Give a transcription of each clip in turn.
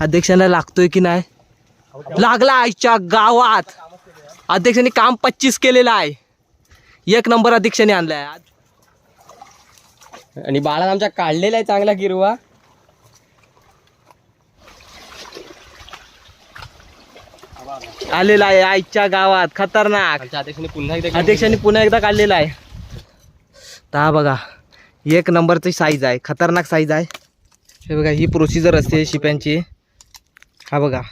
अध्यक्षांना लागतोय की नाही? लागला आईच्या गावात. अध्यक्षांनी काम पच्चीस केलेलं आहे. एक नंबर अध्यक्षांनी आणलाय. आणि बाळा आमच्या काढलेला आहे चांगला किरवा आलेला आहे आईच्या गावात. खतरनाक. अध्यक्षाने पुन्हा एकदा अध्यक्षांनी पुन्हा एकदा काढलेला आहे. हा बघा एक नंबरची साईज आहे. खतरनाक साईज आहे. हे बघा ही प्रोसिजर असते शिप्यांची. हा बघा.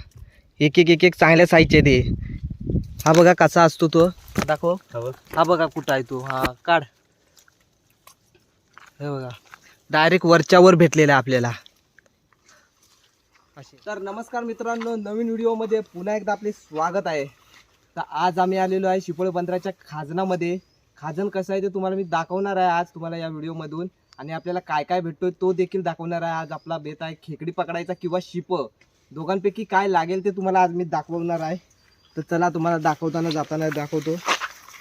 एक एक एक एक चांगल्या साईजचे ते. हा बघा कसा असतो तो. दाखव. हा बघा. कुठं आहे तो. हा काढ. हे बघा. डायरेक्ट वरच्यावर भेटलेला आहे आपल्याला. तर नमस्कार मित्रांनो नवीन व्हिडिओमध्ये पुन्हा एकदा आपले स्वागत आहे. तर आज आम्ही आलेलो आहे शिपोळे बंदराच्या खाजनामध्ये. खाजन कसं आहे ते तुम्हाला मी दाखवणार आहे आज तुम्हाला या व्हिडिओमधून आणि आपल्याला काय काय भेटतोय तो देखील दाखवणार आहे. आज आपला बेत आहे खेकडी पकडायचा किंवा शिप. दोघांपैकी काय लागेल ते तुम्हाला आज मी दाखवणार आहे. तर चला तुम्हाला दाखवताना जाताना दाखवतो.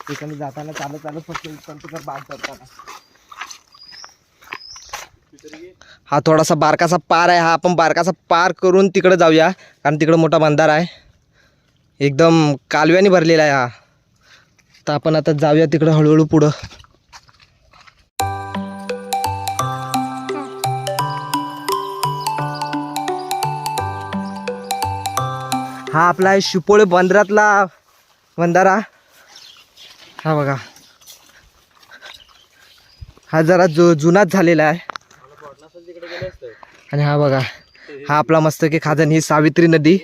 ठिकाणी जाताना चालत चालत फक्त इथपर्यंत बाग करताना. हा थोडासा बारकासा पार आहे. हा आपण बारकासा पार करून तिकडे जाऊया. कारण तिकडं मोठा बंधार आहे. एकदम कालव्याने भरलेला आहे हा. तर आपण आता जाऊया तिकडं हळूहळू पुढं. हा आपला आहे शिपोळे बंदरातला बंधारा हा बघा. हा जरा जु जुनाच झालेला आहे. आणि हा बघा हा आपला मस्त की खाजन ही सावित्री नदी.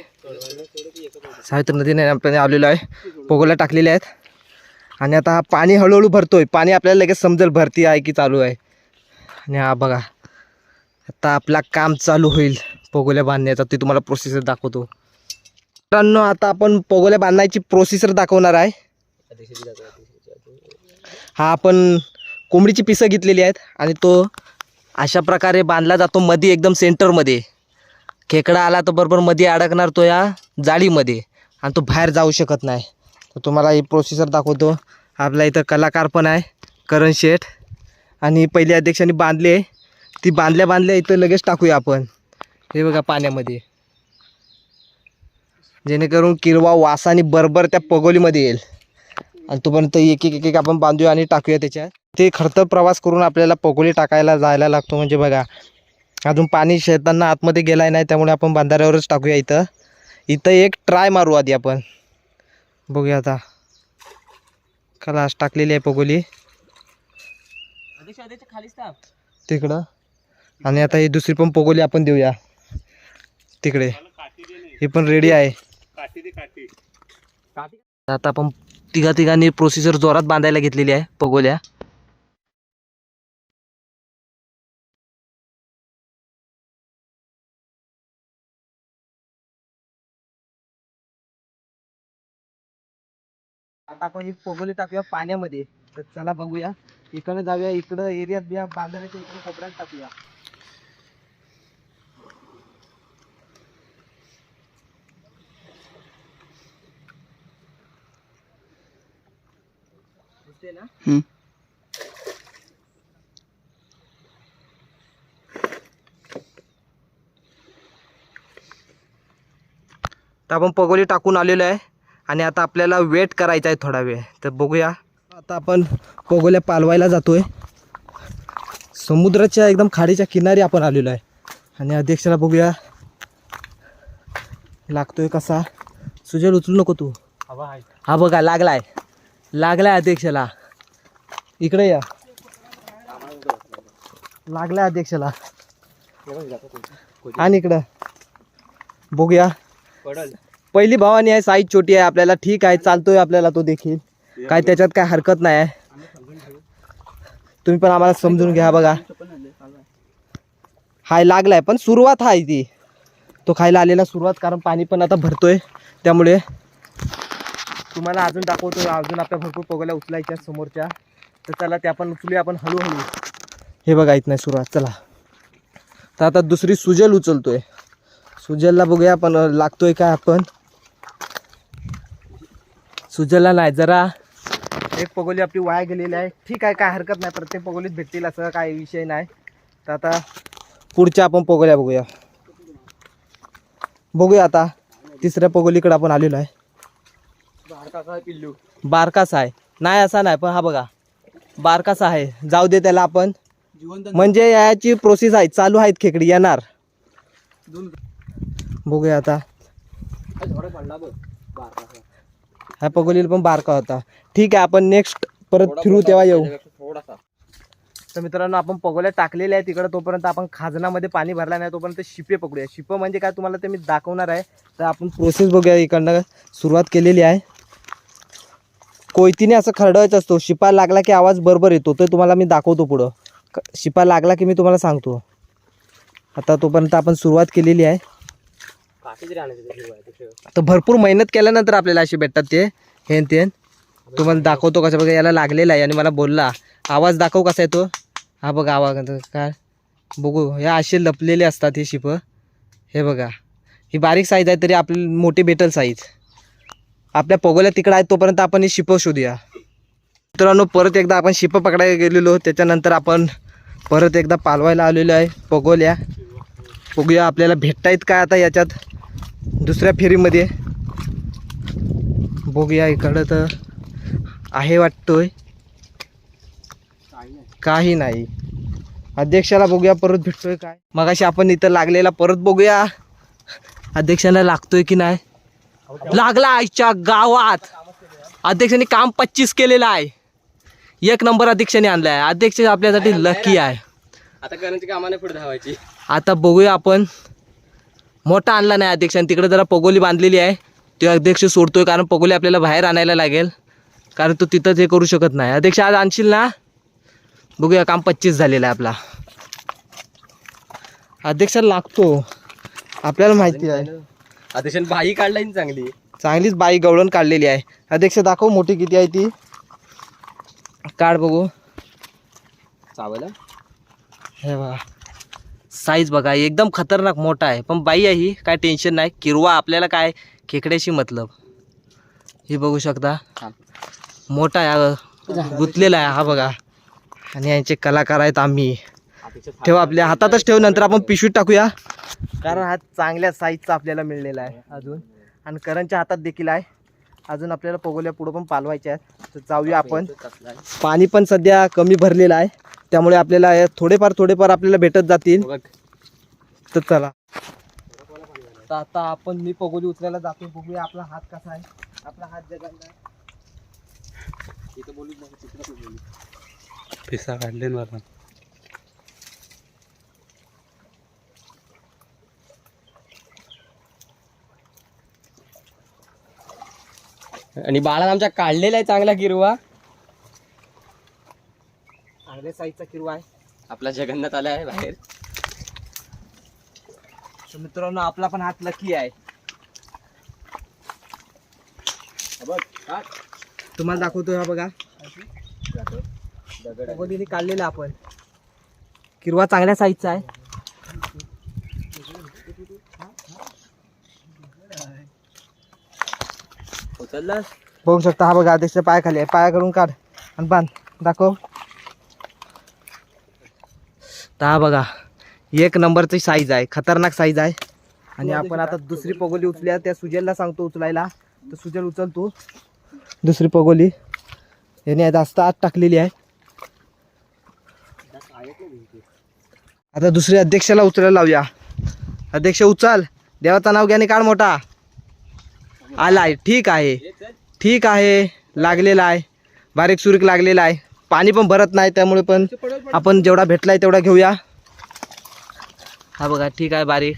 सावित्री नदीने आपण आलेलो आहे. पोगोला टाकलेले आहेत. आणि आता हा पाणी हळूहळू भरतोय. पाणी आपल्याला लगेच समजेल भरती आहे की चालू आहे. आणि हा बघा आता आपला काम चालू होईल पोगोल्या बांधण्याचा. ते तुम्हाला प्रोसेसर दाखवतो. मित्रांनो आता आपण पोगोल्या बांधायची प्रोसेसर दाखवणार आहे. हा आपण कोंबडीची पिसं घेतलेली आहेत आणि तो अशा प्रकारे बांधला जातो मध्ये एकदम सेंटरमध्ये खेकडा आला तर बरोबर मध्ये अडकणार तो या जाळीमध्ये आणि तो बाहेर जाऊ शकत नाही. तर तुम्हाला ही प्रोसिजर दाखवतो. आपल्या इथं कलाकार पण आहे करण शेठ. आणि पहिल्या अध्यक्षांनी बांधले ती बांधल्या बांधल्या इथं लगेच टाकूया आपण. हे बघा पाण्यामध्ये. जेणेकरून किरवा वास आणि बरोबर त्या पगोलीमध्ये येईल. आणि तोपर्यंत एक एक एक एक आपण बांधूया आणि टाकूया त्याच्यात. ते खडतर प्रवास करून आपल्याला पगोली टाकायला जायला लागतो म्हणजे बघा अजून पाणी शेतांना आतमध्ये गेलाय नाही त्यामुळे आपण बांधाऱ्यावरच टाकूया इथं. इथं एक ट्राय मारू आधी आपण. बघूया आता. कलास टाकलेली आहे पगोली. तिकडं. आणि आता ही दुसरी पण पगोली आपण देऊया. तिकडे. ही पण रेडी आहे. आता आपण तिघा तिघांनी प्रोसिजर जोरात बांधायला घेतलेली आहे. पगोल्या आता आपण ही पगोली टाकूया पाण्यामध्ये. तर चला बघूया. इकडे जाऊया इकडं एरियात बिया बांधायच्या इकडे कोपऱ्यात टाकूया. दिसते ना. तर आपण पगोली टाकून आलेलो आहे आणि आता आपल्याला वेट करायचा आहे थोडा वेळ. तर बघूया. आता आपण पगोल्या पालवायला जातोय. समुद्राच्या एकदम खाडीच्या किनारी आपण आलेलो आहे. आणि अध्यक्षाला बघूया. लागतोय कसा? सुजल उचलू नको तू. हा बघा लागलाय. लागलाय अध्यक्षाला. इकडे या. लागलाय अध्यक्षाला. आणि इकडं. बघूया. पहिली भावानी आहे साईज छोटी आहे आपल्याला. ठीक आहे चालतोय आपल्याला तो देखील. काय त्याच्यात काय हरकत नाही आहे. तुम्ही पण आम्हाला समजून घ्या बघा. हाय लागलाय पण सुरुवात आहे ती. तो खायला आलेला सुरुवात कारण पाणी पण आता भरतोय. त्यामुळे तुम्हाला अजून दाखवतो अजून आपल्या भरपूर पगोल्या उचलायच्या समोरच्या. तर चला त्या पण उचलूया आपण हळूहळू. हे बघा इथं नाही सुरुवात चला. तर आता दुसरी सुजल उचलतोय. सुजलला बघूया आपण लागतोय काय आपण. सुजलला नाही जरा एक पगोली आपली वाया गेलेली आहे. ठीक आहे काय हरकत नाही प्रत्येक पगोलीत भेटतील असं काही विषय नाही. तर आता पुढच्या आपण पगोल्या बघूया. बघूया आता तिसऱ्या पगोलीकडे आपण आलेलो आहे. पिल्लू. बारकासा आहे नाही असा नाही पण हा बघा. बारकासा आहे जाऊ दे त्याला आपण. म्हणजे याची प्रोसेस आहे. चालू आहेत खेकडी येणार. बघूया आता. ह्या पगोलीला पण बारका होता. ठीक आहे आपण नेक्स्ट परत फिरू तेव्हा येऊ. थोडासा. तर मित्रांनो आपण पगोल्या टाकलेल्या आहे तिकडे तोपर्यंत आपण खाजनामध्ये पाणी भरला नाही तोपर्यंत शिपे पकडूया. शिपं म्हणजे काय तुम्हाला ते मी दाखवणार आहे. तर आपण प्रोसेस बघूया इकडनं. सुरुवात केलेली आहे. कोयतीने असं खरडवायचं असतो. शिपा लागला की आवाज बरोबर येतो. तर तुम्हाला मी दाखवतो पुढं. शिपा लागला की मी तुम्हाला सांगतो. आता तोपर्यंत आपण सुरुवात केलेली आहे. तर भरपूर मेहनत केल्यानंतर आपल्याला असे भेटतात ते. हे न ते तुम्हाला दाखवतो कसं बघा याला लागलेला आहे आणि मला बोलला. आवाज दाखव कसा येतो हा बघा आवाज काय? बघू हे असे लपलेले असतात हे शिपं. हे बघा. ही बारीक साईज आहे तरी आपली मोठी भेटल साईज आपल्या पोगोल्या तिकडं आहेत तोपर्यंत आपण ही शिपं शोधूया. मित्रांनो परत एकदा आपण शिपं पकडायला गेलेलो. त्याच्यानंतर आपण परत एकदा पालवायला आलेलो आहे पगोल्या. बघूया आपल्याला भेटतायत काय आता याच्यात दुसऱ्या फेरीमध्ये. बघूया इकडं तर आहे वाटतोय. काही नाही. अध्यक्षाला बघूया परत भेटतोय काय. मगाशी आपण इथं लागलेला परत बघूया. अध्यक्षाला लागतोय की नाही? लागला आईच्या गावात. अध्यक्षाने काम पच्चीस केलेलं आहे. एक नंबर अध्यक्षाने आणलाय. अध्यक्ष आपल्यासाठी लकी आहे. आता करण्याची कामाने पुढे धावायची. आता बघूया आपण. मोठा आणला नाही अध्यक्षाने तिकडे जरा पगोली बांधलेली आहे. ते अध्यक्ष सोडतोय कारण पगोली आपल्याला बाहेर आणायला लागेल. कारण तो तिथंच हे करू शकत नाही. अध्यक्ष आज आणशील ना? बघूया काम पच्चीस झालेलं आहे आपला. अध्यक्षाला लागतो. आपल्याला माहिती आहे. अध्यक्ष बाई काढलाय ना चांगली. चांगलीच बाई गवळण काढलेली आहे. अध्यक्ष दाखव मोठी किती आहे ती. काढ बघू. चावला? हे बघा. साईज बघा एकदम खतरनाक मोठा आहे. पण बाई आहे ही काय टेन्शन नाही. किरवा आपल्याला काय खेकड्याशी मतलब. हे बघू शकता. मोठा आहे गुंतलेला आहे हा बघा. आणि यांचे कलाकार आहेत आम्ही. ठेव आपल्या हातातच ठेव नंतर आपण पिशवीत टाकूया. कारण हा चांगल्या साईजचा आपल्याला मिळलेला आहे अजून. आणि करणच्या हातात देखील आहे. अजून आपल्याला पगोल्या पुढं पण पालवायच्या आहेत. तर जाऊया आपण. पाणी पण सध्या कमी भरलेलं आहे. त्यामुळे आपल्याला थोडेफार थोडेफार आपल्याला भेटत जातील. तर चला. तर आता आपण मी पगोली उचलायला जातो बघूया आपला हात कसा आहे. आपला हात बोलू तिकडे बोलू. पिसा काढले मला आणि बाळा आमच्या काढलेला आहे चांगला किरवा. चांगल्या साईजचा किरवा आहे. आपला जगन्नाथ आला आहे बाहेर. तर मित्रांनो आपला पण हात लकी आहे. तुम्हाला दाखवतो हा बघा. पगोलीने काढलेला आपण. किरवा चांगल्या साईजचा आहे. बघू शकता हा बघा अध्यक्ष पाय खाली आहे. पायाकडून काढ आणि बांध. दाखव. तर हा बघा एक नंबरची साईज आहे. खतरनाक साईज आहे. आणि आपण आता दुसरी पगोली उचलूया. त्या सुजलला सांगतो उचलायला. तर सुजल उचल तू. दुसरी पगोली. याने जास्त आत टाकलेली आहे. आता दुसरी अध्यक्षाला उचलायला लावूया. अध्यक्ष उचल. देवाचं नाव घ्याने काढ मोठा. आलाय. ठीक आहे. ठीक आहे. लागलेला आहे. बारीक सुरीक लागलेला आहे. पाणी पण भरत नाही त्यामुळे पण आपण जेवढा भेटलाय तेवढा घेऊया. हा बघा ठीक आहे बारीक.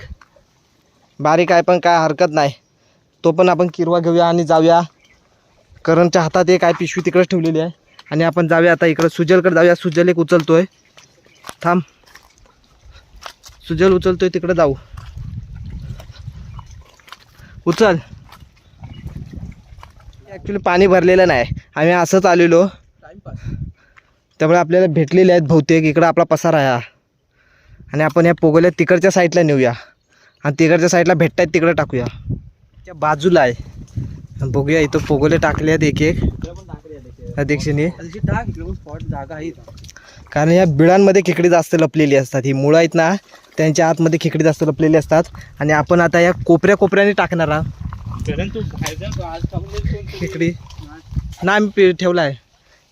बारीक आहे पण काय हरकत नाही. तो पण आपण किरवा घेऊया आणि जाऊया. करणच्या हातात एक आहे पिशवी तिकडेच ठेवलेली आहे. आणि आपण जाऊया आता इकडं सुजलकडे जाऊया. सुजल एक उचलतोय. थांब. सुजल उचलतोय तिकडं जाऊ. उचल. ॲक्च्युली पाणी भरलेलं नाही. आम्ही असंच आलेलो. त्यामुळे आपल्याला भेटलेले आहेत बहुतेक. इकडं आपला पसारा आहे आणि आपण या पोगोल्या तिकडच्या साईडला नेऊया. आणि तिकडच्या साईडला भेटतायत तिकडं टाकूया. त्या बाजूला आहे. बघूया इथं पोगोले टाकले आहेत एक एक. अध्यक्षने कारण या बिळांमध्ये खेकडी जास्त लपलेली असतात. ही मुळं आहेत ना त्यांच्या आतमध्ये खेकडी जास्त लपलेली असतात. आणि आपण आता या कोपऱ्या कोपऱ्याने टाकणार आहोत. खेकडी ना आम्ही ठेवला आहे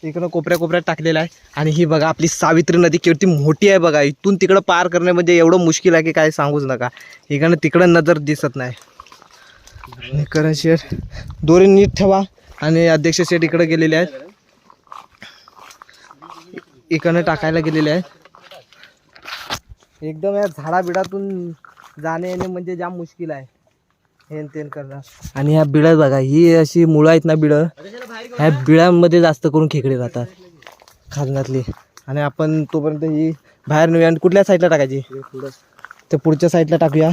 इकडं. कोपऱ्या कोपऱ्यात टाकलेला आहे. आणि ही बघा आपली सावित्री नदी किती मोठी आहे बघा. इथून तिकडं पार करणे म्हणजे एवढं मुश्किल आहे की काय सांगूच नका. इकडं तिकडं नजर दिसत नाही. करण शेठ दोरी नीट ठेवा. आणि अध्यक्ष शेठ इकडे गेलेले आहेत. इकडनं टाकायला गेलेले आहेत. एकदम या झाडाबिडातून जाणे येणे म्हणजे जाम मुश्किल आहे. हेन तेन करणं आणि ह्या बिळं बघा ही अशी मुळं आहेत ना बिळं ह्या बिळांमध्ये जास्त करून खेकडे राहतात खाजनातली आणि आपण तोपर्यंत ही बाहेर नेऊया. आणि कुठल्या साईडला टाकायची? ते पुढच्या साईडला टाकूया.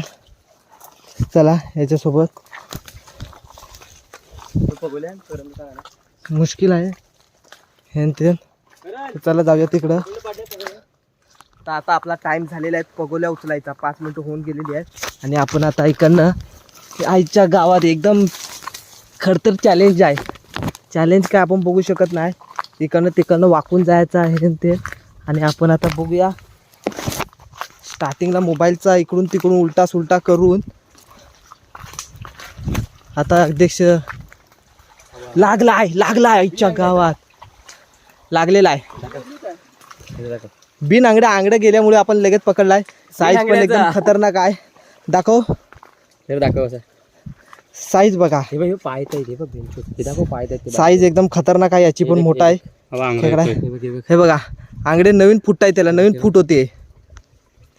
चला याच्यासोबत. मुश्किल आहे. हेन तेन तर चला जाऊया तिकडं. तर आता आपला टाइम झालेला आहे. पगोल्या उचलायचा. पाच मिनटं होऊन गेलेली आहेत. आणि आपण आता इकडनं आईच्या गावात एकदम खडतर चॅलेंज आहे. चॅलेंज काय आपण बघू शकत नाही. इकडनं तिकडनं वाकून जायचं आहे ते. आणि आपण आता बघूया. स्टार्टिंगला मोबाईलचा इकडून तिकडून उलटा सुलटा करून. आता अध्यक्ष लागला आहे लागला आहे आईच्या गावात. लागलेला आहे. बिन आंगड्या आंगड्या गेल्यामुळे आपण लगेच पकडलाय. साईज पण एकदम. खतरनाक आहे. दाखव. हे दाखव असं. साईज बघा. हे बघ पायत आहे बघ हे दाखव पायत ते साईज एकदम खतरनाक आहे याची पण हे मोठा आहे. खेकडा. हे बघ आंगडे नवीन फूट आहे त्याला नवीन फूट होते.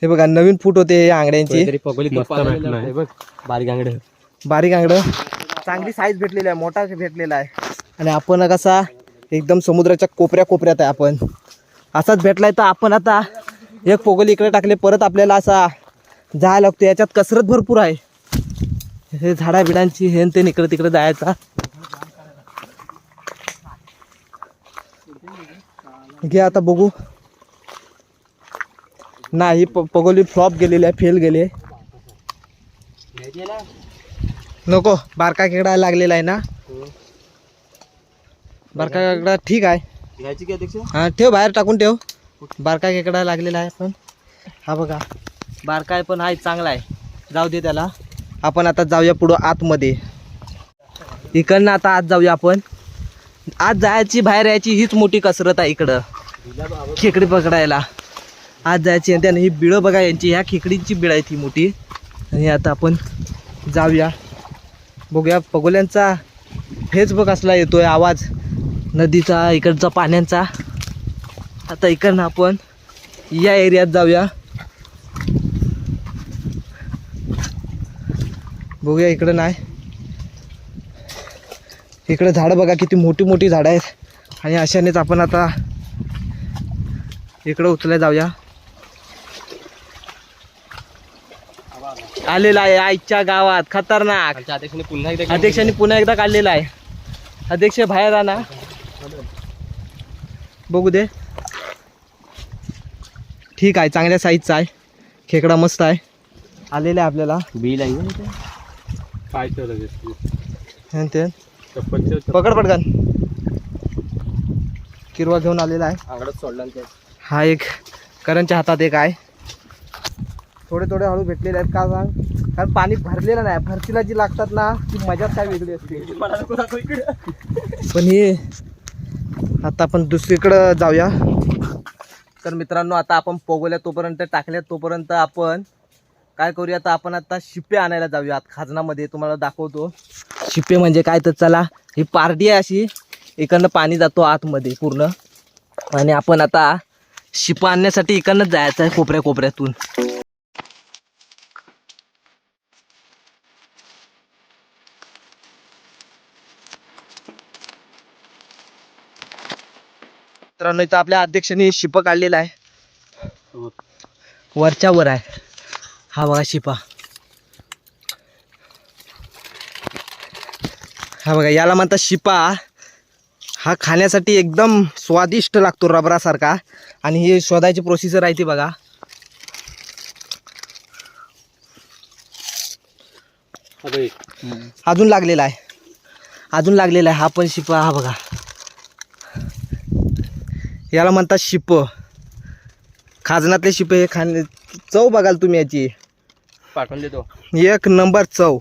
हे बघा नवीन फूट होते या आंगड्यांची. तरी पगोली हे बघ बारीक आंगड. बारीक आंगड. चांगली साईज भेटलेली आहे मोठा भेटलेला आहे. आणि आपण कसा एकदम समुद्राच्या कोपऱ्या कोपऱ्यात आहे आपण. असाच भेटलाय तर आपण आता एक पोगोली इकडे टाकले परत आपल्याला असा जायला लागतो. याच्यात कसरत भरपूर आहे. हे झाडा बिडांची हे ते इकडे तिकडे जायचा घे आता बघू. नाही पगोली फ्लॉप गेलेली आहे फेल गेली आहे. नको बारका खेकडा लागलेला आहे ना. बारका खेकडा ठीक आहे. हा ठेव बाहेर टाकून ठेव. बारका खेकडा लागलेला आहे पण. हा बघा बारका आहे पण हा चांगला आहे. जाऊ दे त्याला. आपण आता जाऊया पुढं आतमध्ये. इकडनं आता आत जाऊया आपण. आत जायची बाहेर यायची हीच मोठी कसरत आहे इकडं. खेकडी पकडायला. आत जायची आणि त्यानं ही बिळं बघा यांची ह्या खेकडींची बिळ आहे ती मोठी. आणि आता आपण जाऊया. बघूया पगोल्यांचा हेच बघ असला येतोय आवाज. नदीचा इकडचा पाण्याचा. आता इकडनं आपण या एरियात जाऊया. बघूया इकडं नाही. इकडं झाडं बघा किती मोठी मोठी झाडं आहेत. आणि अशानेच आपण आता इकडं उचलाय जाऊया. आलेला आहे आईच्या गावात खतरनाक. अध्यक्षाने पुन्हा एकदा अध्यक्षांनी पुन्हा एकदा काढलेला आहे. अध्यक्ष बाहेर आणा बघू दे. ठीक आहे चांगल्या साईजचा आहे. खेकडा मस्त आहे. आलेला आहे आपल्याला. बिल आहे काय हे. पकड पटकन. किरवा घेऊन आलेला आहे. आंगडच सोडला. हा एक करणच्या हातात एक आहे. थोडे थोडे हळू भेटलेले आहेत का सांग? कारण पाणी भरलेलं नाही. भरतीला जी लागतात ना ती मजाच काय वेगळी असते. पण हे आता आपण दुसरीकडं जाऊया. तर मित्रांनो आता आपण पोगोल्या तोपर्यंत टाकल्या तोपर्यंत आपण काय करूया आता आपण आता शिपे आणायला जाऊया. आत खाजनामध्ये तुम्हाला दाखवतो. शिपे म्हणजे काय तर चला ही पार्टी आहे अशी. इकडनं पाणी जातो आतमध्ये पूर्ण. आणि आपण आता शिपा आणण्यासाठी इकडनंच जायचं आहे कोपऱ्या कोपऱ्यातून. मित्रांनो इथं आपल्या अध्यक्षांनी शिप काढलेला आहे. वरच्या वर आहे. हा बघा शिपा. हा बघा याला म्हणतात शिपा. हा खाण्यासाठी एकदम स्वादिष्ट लागतो रबरासारखा. आणि ही शोधायची प्रोसिजर आहे ती बघा. अजून लागलेला आहे. अजून लागलेला आहे. हा पण शिप हा बघा. याला म्हणतात शिप. खाजनातले शिपे हे खाणे चव बघाल तुम्ही याची. पाठवून देतो. एक नंबर चव.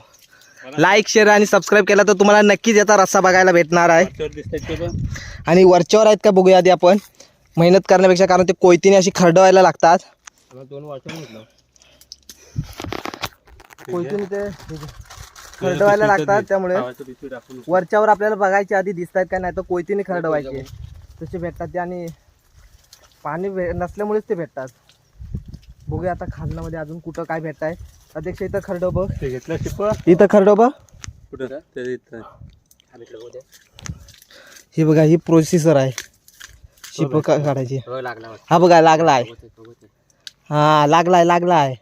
लाईक शेअर आणि सबस्क्राईब केला तर तुम्हाला नक्कीच याचा रस्सा बघायला भेटणार आहे. आणि वरच्यावर आहेत का बघूया आधी आपण. मेहनत करण्यापेक्षा कारण ते कोयतीने अशी खरडवायला लागतात. दोन कोयतीने ते खरडवायला लागतात त्यामुळे वरच्यावर आपल्याला बघायचे आधी दिसत आहेत का नाही तर कोयतीने खरडवायचे. तसे भेटतात ते आणि पाणी भे नसल्यामुळेच ते भेटतात. बघूया आता खाजनामध्ये अजून कुठं काय भेटत आहे अध्यक्ष इथं खरडो बघ. ते घेतलं शिप. इथं खरडो बघ. कुठं? ते इथं. ही बघा ही प्रोसेसर आहे. शिप का काढायची. हो लागला. हा बघा लागला आहे हा लागलाय लागलाय.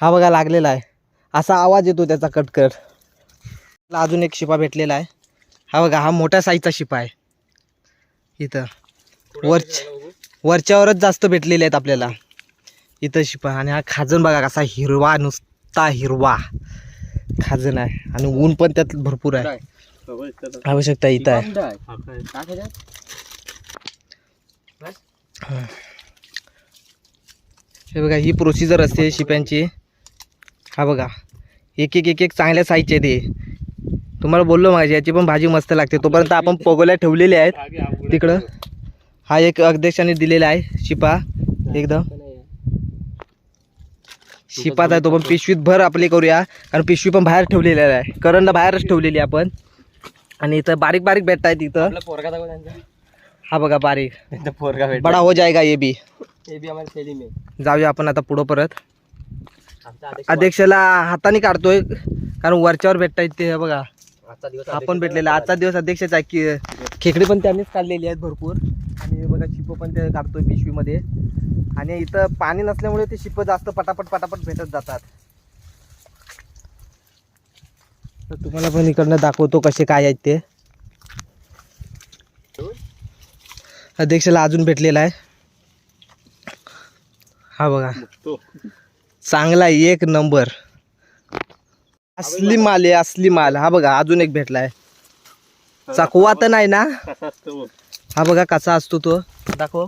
हा बघा लागलेला आहे. असा आवाज येतो त्याचा कटकट. अजून एक शिपा भेटलेला आहे. हा बघा हा मोठ्या साईजचा शिपा आहे. इथं. वर वरच्यावरच जास्त भेटलेले आहेत आपल्याला. इथं शिपा आणि हा खाजन बघा कसा हिरवा नुसता हिरवा. खाजन आहे आणि ऊन पण त्यात भरपूर आहे. आवश्यकता इथं आहे. हे बघा ही प्रोसिजर असते शिप्यांची. हा बघा एक एक एक एक चांगल्या साईजचे ते. तुम्हाला बोललो माझी याची पण भाजी मस्त लागते. तोपर्यंत आपण पगोल्या ठेवलेल्या आहेत. तिकडं. हा एक अध्यक्षाने दिलेला आहे शिपा एकदम. शिपात आहे तो पण पिशवीत भर आपली करूया. कारण पिशवी पण बाहेर ठेवलेली आहे. करंड बाहेरच ठेवलेली आहे आपण. आणि इथं बारीक बारीक भेटत पोरगा दाखव त्यांचा. हा बघा बारीक. पोरगा भेट बडा हो जाएगा ये ते बी आम्हाला आहे जाऊया आपण आता पुढं परत. अध्यक्षाला हाताने काढतोय. कारण वरच्यावर भेटता येते हे बघा. आपण भेटलेला. आजचा दिवस अध्यक्षाचा खेकडी पण त्यांनीच काढलेली आहेत भरपूर. आणि बघा शिप पण ते काढतोय पिशवीमध्ये. आणि इथं पाणी नसल्यामुळे ते शिप जास्त पटापट पटापट भेटत जातात. तर तुम्हाला पण इकडनं दाखवतो कसे काय आहेत ते. अध्यक्षाला अजून भेटलेला आहे. हा बघा. तो चांगला आहे, एक नंबर. असली माल आहे असली माल. हा बघा अजून एक भेटलाय. चकवा तर नाही ना? कसा असतो हा बघा कसा असतो तो. दाखव.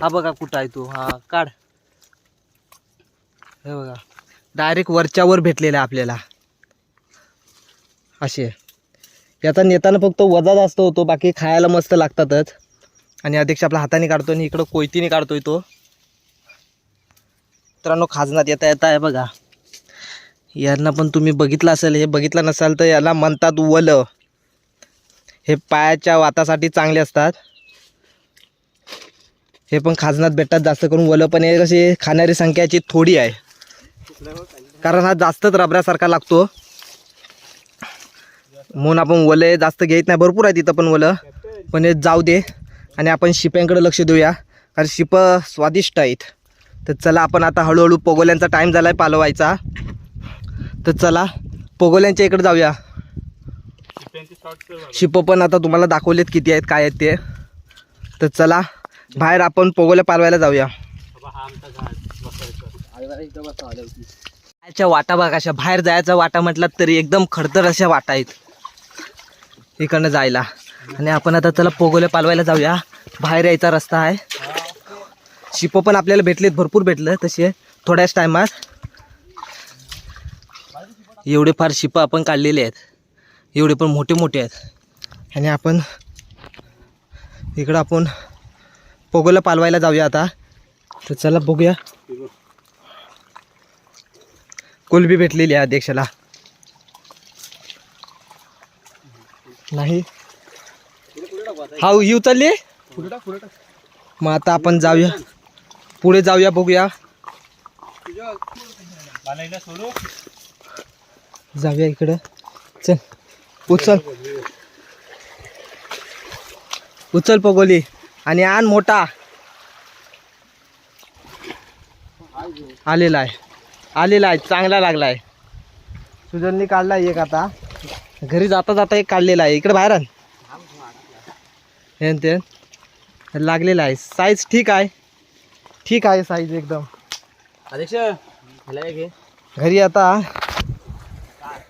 हा बघा कुठं आहे तो. हा काढ. हे बघा. डायरेक्ट वरच्यावर भेटलेला आहे आपल्याला. असे. याचा नेताना फक्त वजा जास्त होतो बाकी खायला मस्त लागतातच. आणि अध्यक्ष आपल्या हाताने काढतो आणि इकडं कोयतीने काढतोय तो. मित्रांनो खाजनात येता येता आहे बघा. यांना पण तुम्ही बघितलं असेल हे बघितलं नसाल तर याला म्हणतात वल. हे पायाच्या वातासाठी चांगले असतात. हे पण खाजनात भेटतात जास्त करून वलं पण हे कशी खाणारी संख्याची थोडी आहे. कारण हा जास्तच रबऱ्यासारखा लागतो. म्हणून आपण वलं जास्त घेत नाही. भरपूर आहे तिथं पण वलं. पण हे जाऊ दे. आणि आपण शिप्यांकडे लक्ष देऊया. कारण शिप स्वादिष्ट आहेत. तर चला आपण आता हळूहळू पोगोल्यांचा टाईम झाला आहे पालवायचा. तर चला पोगोल्यांच्या इकडे जाऊया. शिप्यांचे शिप पण आता तुम्हाला दाखवलेत किती आहेत काय आहेत ते. तर चला बाहेर आपण पोगोल्या पालवायला जाऊया. बाबा, वाटा बघा अशा बाहेर जायचा वाटा म्हटलात तरी एकदम खडतर अशा वाटा आहेत. इकडनं जायला. आणि आपण आता चला पोगोल्या पालवायला जाऊया. बाहेर यायचा रस्ता आहे. शिपं पण आपल्याला भेटलेत भरपूर भेटलं तसे थोड्याच टायमात एवढे फार शिप आपण काढलेले आहेत. एवढे पण मोठे मोठे आहेत. आणि आपण इकडं आपण पोगोला पालवायला जाऊया आता. तर चला बघूया. कोलबी भेटलेली आहे अध्यक्षाला. नाही. हा येऊ चालली मग आता आपण जाऊया. पुढे जाऊया बघूया. सोडू जाऊया इकडं. चल उचल. उचल पगोली आणि आण मोठा. आलेला आहे. आलेला आहे चांगला लागला आहे सुजननी काढला एक आता. घरी जाता जाता एक काढलेला आहे. इकडे बाहेर आण. हे न ते लागलेला आहे. साईज ठीक आहे. ठीक आहे साईज एकदम. घरी आता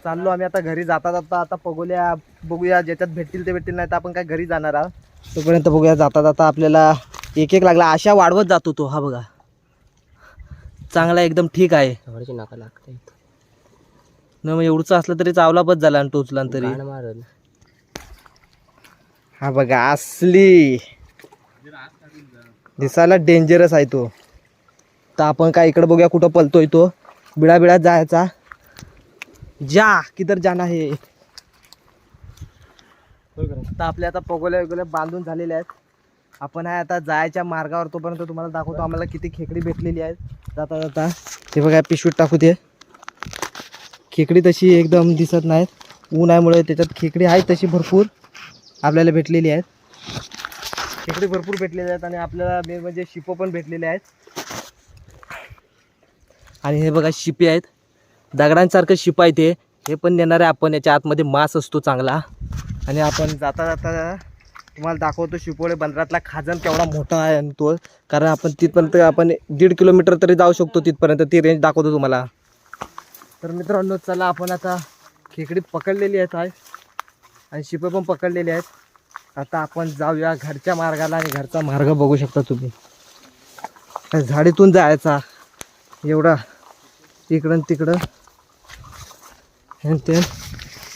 चाललो आम्ही आता घरी जाता जाता आता पगोल्या बघूया ज्याच्यात भेटतील ते भेटतील नाही तर आपण काय घरी जाणार आहोत. तोपर्यंत बघूया जाता जाता आपल्याला एक एक लागला. अशा वाढवत जातो तो हा बघा. चांगला एकदम ठीक आहे. नाका लागते. न मग एवढंच असलं तरी चावला बस झाला आणि टोचला तरी. मारल. हा बघा असली. दिसायला डेंजरस आहे तो. तर आपण काय इकडे बघूया कुठं पलतोय तो. बिळा बिळात जायचा. जा किधर जाना हे? आता आपल्या आता पगोल्या वगोल्या बांधून झालेल्या आहेत. आपण आहे आता जायच्या मार्गावर तोपर्यंत तुम्हाला दाखवतो आम्हाला किती खेकडी भेटलेली आहेत. जाता जाता. ते बघा पिशवीत टाकू ते खेकडी तशी एकदम दिसत नाहीत. ऊन आहेमुळे त्याच्यात खेकडी आहेत तशी भरपूर. आपल्याला भेटलेली आहेत. खेकडे भरपूर भेटलेले आहेत आणि आपल्याला मेन म्हणजे शिपं पण भेटलेले आहेत. आणि हे बघा शिपे आहेत. दगडांसारखं शिप आहे ते. हे पण नेणार आहे आपण. याच्या आतमध्ये मास असतो चांगला. आणि आपण जाता जाता तुम्हाला दाखवतो शिपोळे. बंदरातला खाजन केवढा मोठा आहे आणि तो. कारण आपण तिथपर्यंत आपण दीड किलोमीटर तरी जाऊ शकतो तिथपर्यंत. ती रेंज दाखवतो तुम्हाला. तर मित्रांनो चला आपण आता खेकडी पकडलेली आहेत आहे आणि शिपे पण पकडलेले आहेत. आता आपण जाऊया घरच्या मार्गाला आणि घरचा मार्ग बघू शकता तुम्ही. त्या झाडीतून जायचा. एवढा इकडं तिकडं. ते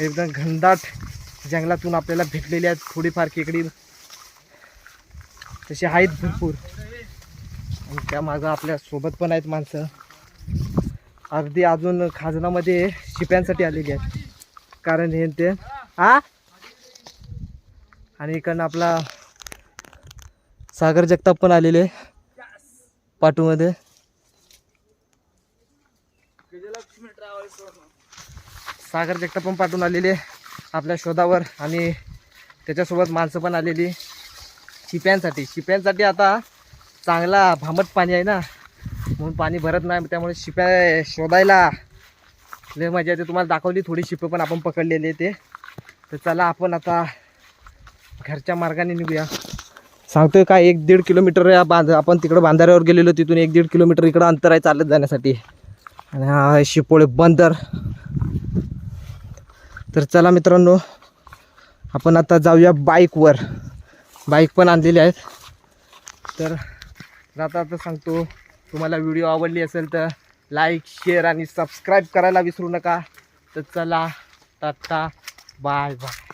एकदम घनदाट जंगलातून आपल्याला भेटलेली आहेत थोडीफार खेकडी. तशी आहेत भरपूर. आणि त्या मागं आपल्यासोबत पण आहेत माणसं. अर्धी अजून खाजनामध्ये शिप्यांसाठी आलेली आहेत. कारण हे ते आ? आणि इकडनं आपला सागर जगताप पण आलेले. पाटूमध्ये. सागर जगताप पण पाठवून आलेले आपल्या शोधावर आणि त्याच्यासोबत माणसं पण आलेली शिप्यांसाठी. शिप्यांसाठी आता चांगला भामट पाणी आहे ना. म्हणून पाणी भरत नाही त्यामुळे शिप्या शोधायला लय मजा येते. तुम्हाला दाखवली थोडी शिपं पण आपण पकडलेली ते. तर चला आपण आता घरच्या मार्गाने निघूया. सांगतोय काय एक दीड किलोमीटर या बांध आपण तिकडं बांधाऱ्यावर गेलेलो तिथून एक दीड किलोमीटर इकडं अंतर आहे चालत जाण्यासाठी. आणि हा शिपोळे बंदर. तर चला मित्रांनो आपण आता जाऊया बाईकवर बाईक पण आणलेली आहेत. तर जाता आता सांगतो तुम्हाला व्हिडिओ आवडली असेल तर लाईक शेअर आणि सबस्क्राईब करायला विसरू नका. तर चला टाटा बाय बाय